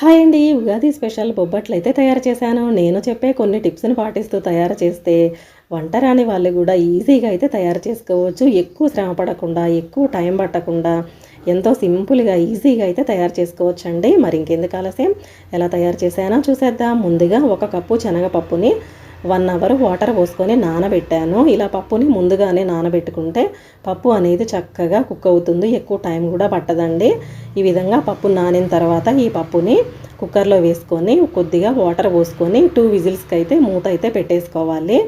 Hi అండి Ugadi special బొబ్బట్లు అయితే తయారు చేశాను. నేను చెప్పే కొన్ని టిప్స్ని పాటిస్తూ తయారు చేస్తే వంట రాని వాళ్ళు కూడా ఈజీగా అయితే తయారు చేసుకోవచ్చు. ఎక్కువ శ్రమ పడకుండా ఎక్కువ టైం పట్టకుండా ఎంతో సింపుల్గా ఈజీగా అయితే తయారు చేసుకోవచ్చు అండి మరి ఇంకెందుకు ఆలస్యం? ఎలా తయారు చేశానో చూసేద్దాం. ముందుగా ఒక కప్పు శనగపప్పుని వన్ అవర్ వాటర్ పోసుకొని నానబెట్టాను. ఇలా పప్పుని ముందుగానే నానబెట్టుకుంటే పప్పు అనేది చక్కగా కుక్ అవుతుంది. ఎక్కువ టైం కూడా పట్టదండి. ఈ విధంగా పప్పు నానిన తర్వాత ఈ పప్పుని కుక్కర్లో వేసుకొని కొద్దిగా వాటర్ పోసుకొని టూ విజిల్స్కి అయితే మూత అయితే పెట్టేసుకోవాలి.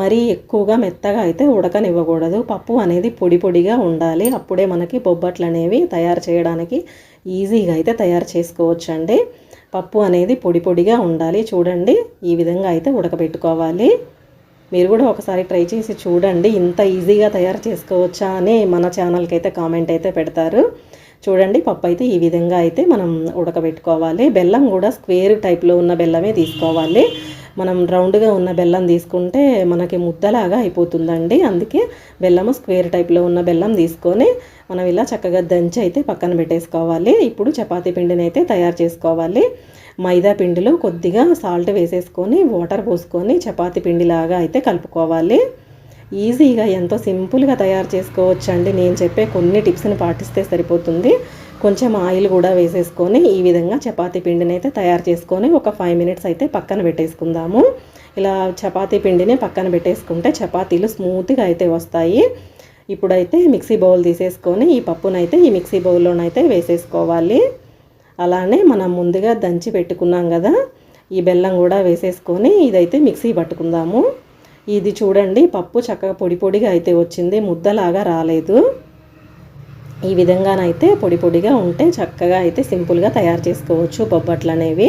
మరీ ఎక్కువగా మెత్తగా అయితే ఉడకనివ్వకూడదు. పప్పు అనేది పొడి పొడిగా ఉండాలి. అప్పుడే మనకి బొబ్బట్లు అనేవి తయారు చేయడానికి ఈజీగా అయితే తయారు చేసుకోవచ్చండి. పప్పు అనేది పొడి పొడిగా ఉండాలి. చూడండి ఈ విధంగా అయితే ఉడకబెట్టుకోవాలి. మీరు కూడా ఒకసారి ట్రై చేసి చూడండి. ఇంత ఈజీగా తయారు చేసుకోవచ్చా అని మన ఛానల్కి అయితే కామెంట్ అయితే పెడతారు. చూడండి పప్పు అయితే ఈ విధంగా అయితే మనం ఉడకబెట్టుకోవాలి. బెల్లం కూడా స్క్వేర్ టైప్లో ఉన్న బెల్లమే తీసుకోవాలి. మనం రౌండ్గా ఉన్న బెల్లం తీసుకుంటే మనకి ముద్దలాగా అయిపోతుందండి. అందుకే బెల్లము స్క్వేర్ టైప్లో ఉన్న బెల్లం తీసుకొని మనం ఇలా చక్కగా దంచి అయితే పక్కన పెట్టేసుకోవాలి. ఇప్పుడు చపాతీ పిండిని అయితే తయారు చేసుకోవాలి. మైదా పిండిలో కొద్దిగా సాల్ట్ వేసేసుకొని వాటర్ పోసుకొని చపాతీ పిండిలాగా అయితే కలుపుకోవాలి. ఈజీగా ఎంతో సింపుల్గా తయారు చేసుకోవచ్చు అండి నేను చెప్పే కొన్ని టిప్స్ని పాటిస్తే సరిపోతుంది. కొంచెం ఆయిల్ కూడా వేసేసుకొని ఈ విధంగా చపాతీ పిండిని అయితే తయారు చేసుకొని ఒక ఫైవ్ మినిట్స్ అయితే పక్కన పెట్టేసుకుందాము. ఇలా చపాతీ పిండిని పక్కన పెట్టేసుకుంటే చపాతీలు స్మూత్గా అయితే వస్తాయి. ఇప్పుడైతే మిక్సీ బౌల్ తీసేసుకొని ఈ పప్పునైతే ఈ మిక్సీ బౌల్లోనైతే వేసేసుకోవాలి. అలానే మనం ముందుగా దంచి పెట్టుకున్నాం కదా ఈ బెల్లం కూడా వేసేసుకొని ఇదైతే మిక్సీ పట్టుకుందాము. ఇది చూడండి పప్పు చక్కగా పొడి పొడిగా అయితే వచ్చింది ముద్దలాగా రాలేదు. ఈ విధంగానైతే పొడి పొడిగా ఉంటే చక్కగా అయితే సింపుల్గా తయారు చేసుకోవచ్చు బొబ్బట్లు అనేవి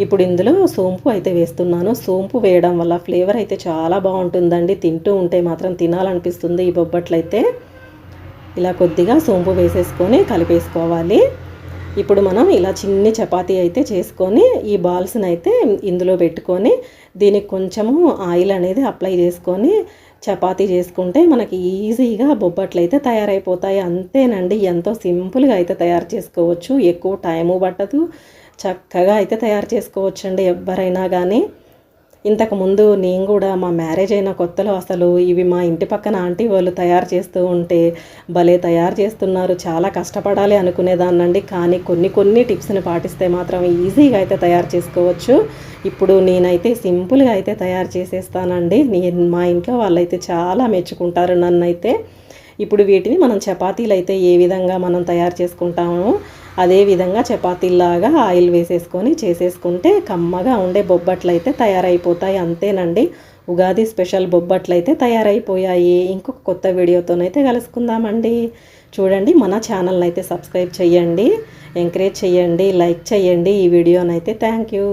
ఇప్పుడు ఇందులో సోంపు అయితే వేస్తున్నాను. సోంపు వేయడం వల్ల ఫ్లేవర్ అయితే చాలా బాగుంటుందండి. తింటూ ఉంటే మాత్రం తినాలనిపిస్తుంది ఈ బొబ్బట్లు అయితే ఇలా కొద్దిగా సోంపు వేసేసుకొని కలిపేసుకోవాలి. ఇప్పుడు మనం ఇలా చిన్ని చపాతీ అయితే చేసుకొని ఈ బాల్స్ని అయితే ఇందులో పెట్టుకొని దీనికి కొంచెము ఆయిల్ అనేది అప్లై చేసుకొని చపాతీ చేసుకుంటే మనకి ఈజీగా బొబ్బట్లు అయితే తయారైపోతాయి. అంతేనండి ఎంతో సింపుల్గా అయితే తయారు చేసుకోవచ్చు. ఎక్కువ టైము పట్టదు. చక్కగా అయితే తయారు చేసుకోవచ్చండి ఎవరైనా కానీ ఇంతకుముందు నేను కూడా మా మ్యారేజ్ అయిన కొత్తలో అసలు ఇవి మా ఇంటి పక్కన ఆంటీ వాళ్ళు తయారు చేస్తూ ఉంటే భలే తయారు చేస్తున్నారు చాలా కష్టపడాలి అనుకునేదాన్నండి. కానీ కొన్ని కొన్ని టిప్స్ని పాటిస్తే మాత్రం ఈజీగా అయితే తయారు చేసుకోవచ్చు. ఇప్పుడు నేనైతే సింపుల్గా అయితే తయారు చేసేస్తానండి. నేను మా ఇంట్లో వాళ్ళైతే చాలా మెచ్చుకుంటారు నన్ను అయితే ఇప్పుడు వీటిని మనం చపాతీలు అయితే ఏ విధంగా మనం తయారు చేసుకుంటామో అదే విధంగా చపాతీలాగా ఆయిల్ వేసేసుకొని చేసేసుకుంటే కమ్మగా ఉండే బొబ్బట్లు అయితే తయారైపోతాయి. అంతేనండి. ఉగాది స్పెషల్ బొబ్బట్లు అయితే తయారైపోయాయి. ఇంకొక కొత్త వీడియోతోనైతే కలుసుకుందామండి. చూడండి మన ఛానల్ని అయితే సబ్స్క్రైబ్ చేయండి ఎంకరేజ్ చేయండి లైక్ చేయండి ఈ వీడియోనైతే థ్యాంక్ యూ.